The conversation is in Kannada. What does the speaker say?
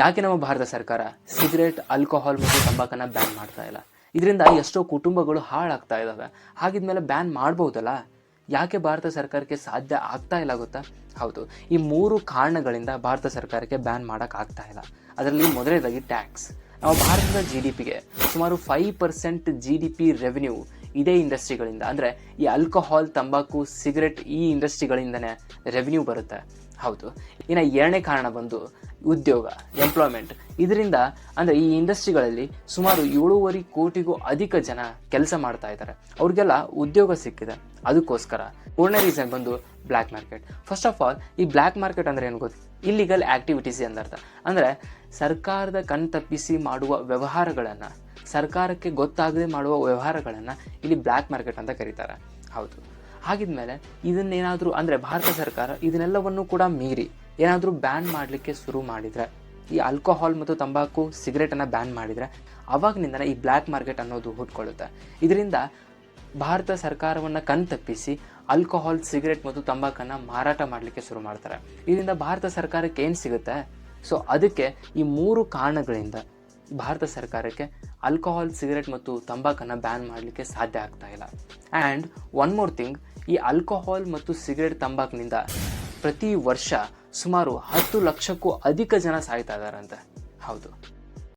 ಯಾಕೆ ನಮ್ಮ ಭಾರತ ಸರ್ಕಾರ ಸಿಗರೇಟ್, ಆಲ್ಕೋಹಾಲ್ ಮತ್ತು ತಂಬಾಕನ್ನ ಬ್ಯಾನ್ ಮಾಡ್ತಾ ಇಲ್ಲ? ಇದರಿಂದ ಎಷ್ಟೋ ಕುಟುಂಬಗಳು ಹಾಳಾಗ್ತಾ ಇದ್ದಾವೆ ಹಾಗಿದ್ಮೇಲೆ ಬ್ಯಾನ್ ಮಾಡ್ಬೋದಲ್ಲ? ಯಾಕೆ ಭಾರತ ಸರ್ಕಾರಕ್ಕೆ ಸಾಧ್ಯ ಆಗ್ತಾ ಇಲ್ಲ ಗೊತ್ತಾ? ಹೌದು, ಈ ಮೂರು ಕಾರಣಗಳಿಂದ ಭಾರತ ಸರ್ಕಾರಕ್ಕೆ ಬ್ಯಾನ್ ಮಾಡೋಕೆ ಆಗ್ತಾ ಇಲ್ಲ. ಅದರಲ್ಲಿ ಮೊದಲನೇದಾಗಿ ಟ್ಯಾಕ್ಸ್. ನಮ್ಮ ಭಾರತದ ಜಿ ಡಿ ಪಿಗೆ ಸುಮಾರು five percent G D P revenue ಇದೇ ಇಂಡಸ್ಟ್ರಿಗಳಿಂದ, ಅಂದರೆ ಈ ಆಲ್ಕೋಹಾಲ್, ತಂಬಾಕು, ಸಿಗರೆಟ್ ಈ ಇಂಡಸ್ಟ್ರಿಗಳಿಂದನೇ ರೆವಿನ್ಯೂ ಬರುತ್ತೆ. ಹೌದು, ಇನ್ನು ಎರಡನೇ ಕಾರಣ ಬಂದು ಉದ್ಯೋಗ ಎಂಪ್ಲಾಯ್ಮೆಂಟ್ ಇದರಿಂದ ಅಂದರೆ ಈ ಇಂಡಸ್ಟ್ರಿಗಳಲ್ಲಿ ಸುಮಾರು ಏಳೂವರೆ ಕೋಟಿಗೂ ಅಧಿಕ ಜನ ಕೆಲಸ ಮಾಡ್ತಾ ಇದ್ದಾರೆ. ಅವ್ರಿಗೆಲ್ಲ ಉದ್ಯೋಗ ಸಿಕ್ಕಿದೆ. ಅದಕ್ಕೋಸ್ಕರ ಮೂರನೇ ರೀಸನ್ ಬಂದು black market first of all ಈ ಬ್ಲ್ಯಾಕ್ ಮಾರ್ಕೆಟ್ ಅಂದರೆ ಏನು ಗೊತ್ತು? ಇಲ್ಲಿಗಲ್ ಆ್ಯಕ್ಟಿವಿಟೀಸ್ ಎಂದರ್ಥ ಅಂದರೆ ಸರ್ಕಾರದ ಕಣ್ ತಪ್ಪಿಸಿ ಮಾಡುವ ವ್ಯವಹಾರಗಳನ್ನು, ಸರ್ಕಾರಕ್ಕೆ ಗೊತ್ತಾಗದೆ ಮಾಡುವ ವ್ಯವಹಾರಗಳನ್ನು ಇಲ್ಲಿ ಬ್ಲ್ಯಾಕ್ ಮಾರ್ಕೆಟ್ ಅಂತ ಕರೀತಾರೆ. ಹೌದು. ಹಾಗಿದ್ಮೇಲೆ ಇದನ್ನೇನಾದರೂ ಅಂದರೆ ಭಾರತ ಸರ್ಕಾರ ಇದನ್ನೆಲ್ಲವನ್ನೂ ಕೂಡ ಮೀರಿ ಏನಾದರೂ ಬ್ಯಾನ್ ಮಾಡಲಿಕ್ಕೆ ಶುರು ಮಾಡಿದರೆ, ಈ ಆಲ್ಕೋಹಾಲ್ ಮತ್ತು ತಂಬಾಕು ಸಿಗರೇಟನ್ನು ಬ್ಯಾನ್ ಮಾಡಿದರೆ, ಅವಾಗಿನಿಂದನೇ ಈ ಬ್ಲ್ಯಾಕ್ ಮಾರ್ಕೆಟ್ ಅನ್ನೋದು ಹುಟ್ಕೊಳ್ಳುತ್ತೆ. ಇದರಿಂದ ಭಾರತ ಸರ್ಕಾರವನ್ನು ಕಣ್ತಪ್ಪಿಸಿ ಆಲ್ಕೋಹಾಲ್ ಸಿಗರೇಟ್ ಮತ್ತು ತಂಬಾಕನ್ನು ಮಾರಾಟ ಮಾಡಲಿಕ್ಕೆ ಶುರು ಮಾಡ್ತಾರೆ. ಇದರಿಂದ ಭಾರತ ಸರ್ಕಾರಕ್ಕೆ ಏನು ಸಿಗುತ್ತೆ? ಸೊ ಅದಕ್ಕೆ ಈ ಮೂರು ಕಾರಣಗಳಿಂದ ಭಾರತ ಸರ್ಕಾರಕ್ಕೆ ಆಲ್ಕೋಹಾಲ್ ಸಿಗರೇಟ್ ಮತ್ತು ತಂಬಾಕನ್ನು ಬ್ಯಾನ್ ಮಾಡಲಿಕ್ಕೆ ಸಾಧ್ಯ ಆಗ್ತಾ ಇಲ್ಲ. ಆ್ಯಂಡ್ ಒನ್ ಮೋರ್ ಥಿಂಗ್ ಈ ಆಲ್ಕೋಹಾಲ್ ಮತ್ತು ಸಿಗರೇಟ್ ತಂಬಾಕಿನಿಂದ ಪ್ರತಿ ವರ್ಷ ಸುಮಾರು ಹತ್ತು ಲಕ್ಷಕ್ಕೂ ಅಧಿಕ ಜನ ಸಾಯ್ತಾ ಇದ್ದಾರಂತೆ. ಹೌದು.